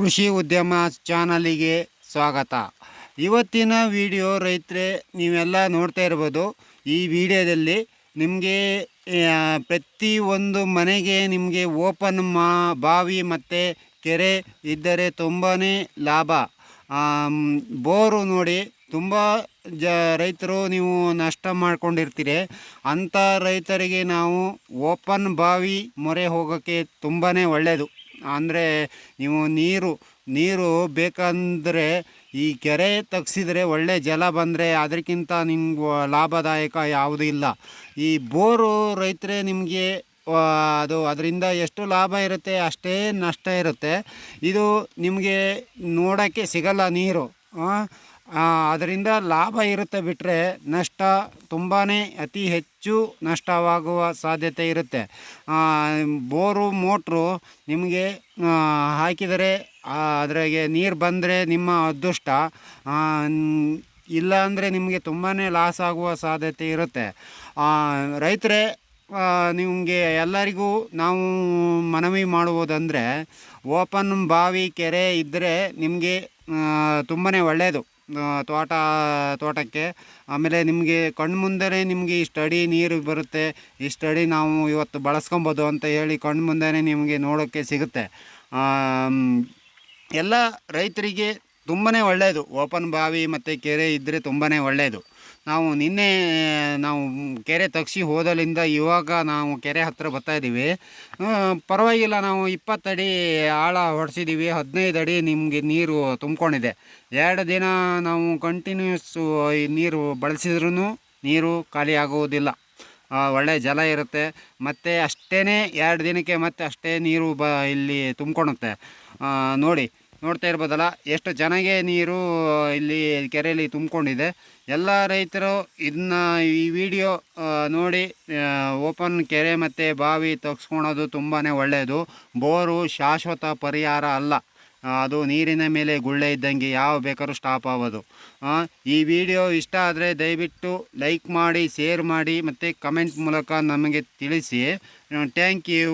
ಕೃಷಿ ಉದ್ಯಮ ಚಾನಲಿಗೆ ಸ್ವಾಗತ. ಇವತ್ತಿನ ವಿಡಿಯೋ ರೈತರೆ, ನೀವೆಲ್ಲ ನೋಡ್ತಾ ಇರ್ಬೋದು. ಈ ವಿಡಿಯೋದಲ್ಲಿ ನಿಮಗೆ ಪ್ರತಿ ಒಂದು ಮನೆಗೆ ನಿಮಗೆ ಓಪನ್ ಮಾ, ಬಾವಿ ಮತ್ತು ಕೆರೆ ಇದ್ದರೆ ತುಂಬಾ ಲಾಭ. ಬೋರು ನೋಡಿ ತುಂಬ ಜ, ರೈತರು ನೀವು ನಷ್ಟ ಮಾಡ್ಕೊಂಡಿರ್ತೀರಿ. ಅಂಥ ರೈತರಿಗೆ ನಾವು ಓಪನ್ ಬಾವಿ ಮೊರೆ ಹೋಗೋಕ್ಕೆ ತುಂಬಾ ಒಳ್ಳೆಯದು ಅಂದರೆ ನೀವು ನೀರು ನೀರು ಬೇಕಂದರೆ ಈ ಕೆರೆ ತಗ್ಸಿದರೆ ಒಳ್ಳೆ ಜಲ ಬಂದರೆ ಅದಕ್ಕಿಂತ ನಿಮ್ಗೆ ಲಾಭದಾಯಕ ಯಾವುದೂ ಇಲ್ಲ. ಈ ಬೋರು ರೈತರೇ ನಿಮಗೆ ಅದು ಅದರಿಂದ ಎಷ್ಟು ಲಾಭ ಇರುತ್ತೆ ಅಷ್ಟೇ ನಷ್ಟ ಇರುತ್ತೆ. ಇದು ನಿಮಗೆ ನೋಡೋಕ್ಕೆ ಸಿಗಲ್ಲ ನೀರು ಅದರಿಂದ ಲಾಭ ಇರುತ್ತೆ ಬಿಟ್ಟರೆ ನಷ್ಟ ತುಂಬಾ ಅತಿ ಹೆಚ್ಚು ನಷ್ಟವಾಗುವ ಸಾಧ್ಯತೆ ಇರುತ್ತೆ. ಬೋರು, ಮೋಟ್ರು ನಿಮಗೆ ಹಾಕಿದರೆ ಅದರಾಗೆ ನೀರು ಬಂದರೆ ನಿಮ್ಮ ಅದೃಷ್ಟ. ಇಲ್ಲ ಅಂದರೆ ನಿಮಗೆ ತುಂಬಾ ಲಾಸ್ ಆಗುವ ಸಾಧ್ಯತೆ ಇರುತ್ತೆ. ರೈತರೇ ನಿಮಗೆ ಎಲ್ಲರಿಗೂ ನಾವು ಮನವಿ ಮಾಡುವುದಂದರೆ, ಓಪನ್ ಬಾವಿ ಕೆರೆ ಇದ್ದರೆ ನಿಮಗೆ ತುಂಬಾ ಒಳ್ಳೆಯದು ತೋಟ, ತೋಟಕ್ಕೆ. ಆಮೇಲೆ ನಿಮಗೆ ಕಣ್ಮುಂದೆನೇ ನಿಮಗೆ ಇಷ್ಟಡಿ ನೀರು ಬರುತ್ತೆ. ಇಷ್ಟಡಿ ನಾವು ಇವತ್ತು ಬಳಸ್ಕೊಬೋದು ಅಂತ ಹೇಳಿ ಕಣ್ಮುಂದೆನೇ ನಿಮಗೆ ನೋಡೋಕ್ಕೆ ಸಿಗುತ್ತೆ. ಎಲ್ಲ ರೈತರಿಗೆ ತುಂಬಾ ಒಳ್ಳೆಯದು ಓಪನ್ ಬಾವಿ ಮತ್ತು ಕೆರೆ ಇದ್ದರೆ ತುಂಬಾ ಒಳ್ಳೆಯದು ನಾವು ನಿನ್ನೆ, ನಾವು ಕೆರೆ ತಗ್ಸಿ ಹೋದಲಿಂದ ಇವಾಗ ನಾವು ಕೆರೆ ಹತ್ತಿರ ಬರ್ತಾ ಇದ್ದೀವಿ. ಪರವಾಗಿಲ್ಲ, ನಾವು ಇಪ್ಪತ್ತಡಿ ಆಳ ಹೊಡೆಸಿದ್ದೀವಿ. ಹದಿನೈದು ಅಡಿ ನಿಮಗೆ ನೀರು ತುಂಬ್ಕೊಂಡಿದೆ. ಎರಡು ದಿನ ನಾವು ಕಂಟಿನ್ಯೂಸ್ಸು ಈ ನೀರು ಬಳಸಿದ್ರೂ ನೀರು ಖಾಲಿ ಆಗುವುದಿಲ್ಲ. ಒಳ್ಳೆಯ ಒಳ್ಳೆ ಜಲ ಇರುತ್ತೆ. ಮತ್ತು ಅಷ್ಟೇ ಎರಡು ದಿನಕ್ಕೆ ಮತ್ತೆ ಅಷ್ಟೇ ನೀರು ಬ, ಇಲ್ಲಿ ತುಂಬ್ಕೊಳುತ್ತೆ ನೋಡಿ ನೋಡ್ತಾ ಇರ್ಬೋದಲ್ಲ, ಎಷ್ಟು ಚೆನ್ನಾಗೆ ನೀರು ಇಲ್ಲಿ ಕೆರೆಯಲ್ಲಿ ತುಂಬಿಕೊಂಡಿದೆ. ಎಲ್ಲ ರೈತರು ಇದನ್ನ ಈ ವಿಡಿಯೋ ನೋಡಿ ಓಪನ್ ಕೆರೆ ಮತ್ತು ಬಾವಿ ತೆಗ್ಸ್ಕೊಳೋದು ತುಂಬಾ ಒಳ್ಳೆಯದು ಬೋರು ಶಾಶ್ವತ ಪರಿಹಾರ ಅಲ್ಲ. ಅದು ನೀರಿನ ಮೇಲೆ ಗುಳ್ಳೆ ಇದ್ದಂಗೆ ಯಾವ ಬೇಕಾದ್ರೂ ಸ್ಟಾಪ್ ಆಗೋದು. ಈ ವಿಡಿಯೋ ಇಷ್ಟ ಆದರೆ ದಯವಿಟ್ಟು ಲೈಕ್ ಮಾಡಿ ಶೇರ್ ಮಾಡಿ ಮತ್ತು ಕಮೆಂಟ್ ಮೂಲಕ ನಮಗೆ ತಿಳಿಸಿ. Thank you